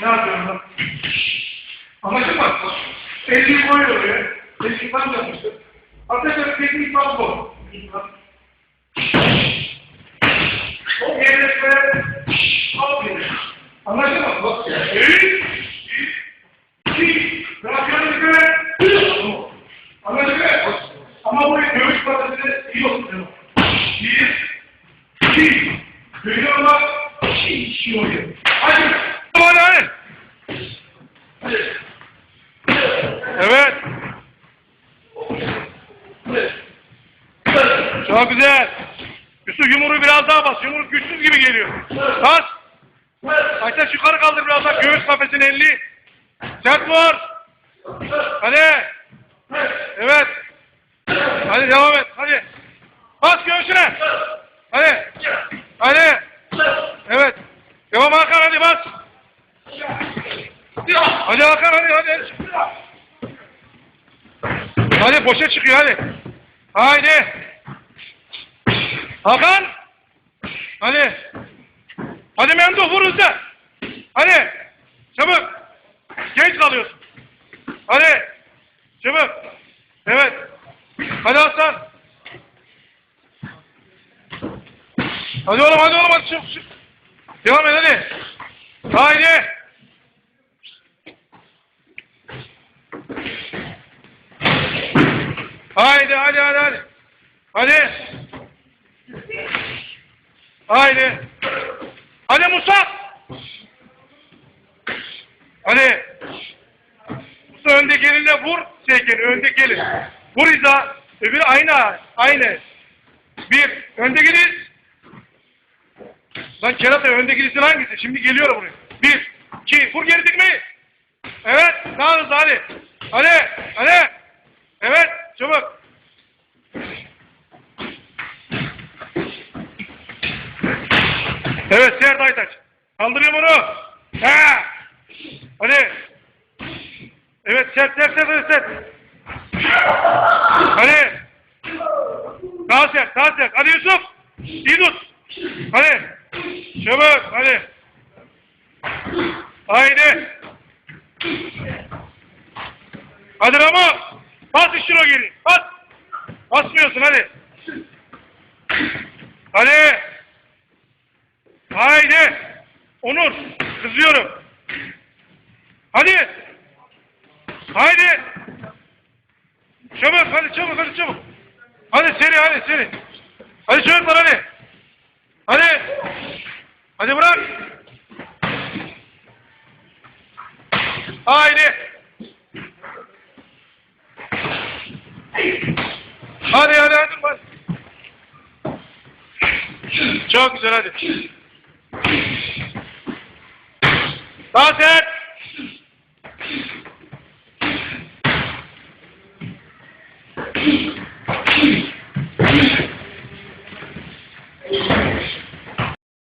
Ne yapıyorum ben? Amacım var. Elini koyuyor oraya. Elini tam yapmıştır. Atatürk teknik pas bu. O yerine al yere. Anlaşıldı mı? Bak. Bir, iki, bırakıyorum yukarı. Anlaşıldı mı? Ama bu göğüs parçasını iyi oturtuyor. Bir, iki? İki oluyor. Hadi. Hadi hadi. Evet. Çok güzel. Yusuf yumruğu biraz daha bas. Yumruk güçsüz gibi geliyor. Bas. Aytaç yukarı kaldır biraz daha. Göğüs kafesini elli. Sert vur. Hadi. Evet. Hadi devam et. Hadi. Bas göğsüne. Hadi. Hadi. Evet. Devam Hakan hadi bas. Hadi Hakan hadi hadi. Hadi boşa çıkıyor hadi. Haydi. Hakan. Hadi. Hadi Memduh vur hızlı. Hadi. Çabuk. Genç kalıyorsun. Hadi. Çabuk. Evet. Hadi Hasan. Hadi oğlum hadi oğlum hadi çabuk. çabuk. Devam et hadi. Haydi. Haydi hadi hadi hadi. Hadi. Haydi. Hadi Musa. Hadi. Musa önde gelinle vur. Şey gelin önde gelin. Vur İza. Öbürü aynı. Aynı. Bir. Önde gelin. Lan kerata önde gidisin hangisi? Şimdi geliyorum buraya. Bir. iki. Vur geri dikmeyi. Evet. Daha hızlı hadi. Hadi. Hadi. Evet. Çabuk. Evet Sert Aytaç. Kaldırıyorum onu. Ha. Hadi. Evet sert sert sert. sert. Hadi. Daha sert daha sert. Hadi Yusuf. İyi tut. Hadi. Çabuk hadi. Haydi. Hadi Ramo. Geri. Bas. Basmıyorsun hadi. Hadi. Haydi. Onur. Kızıyorum. Hadi. Haydi. Çabuk hadi çabuk hadi çabuk. Hadi seri hadi seri. Hadi çocuklar hadi. Hadi. Hadi bırak. Haydi. Hadi hadi hadi. hadi. Çok güzel hadi. Daha sert.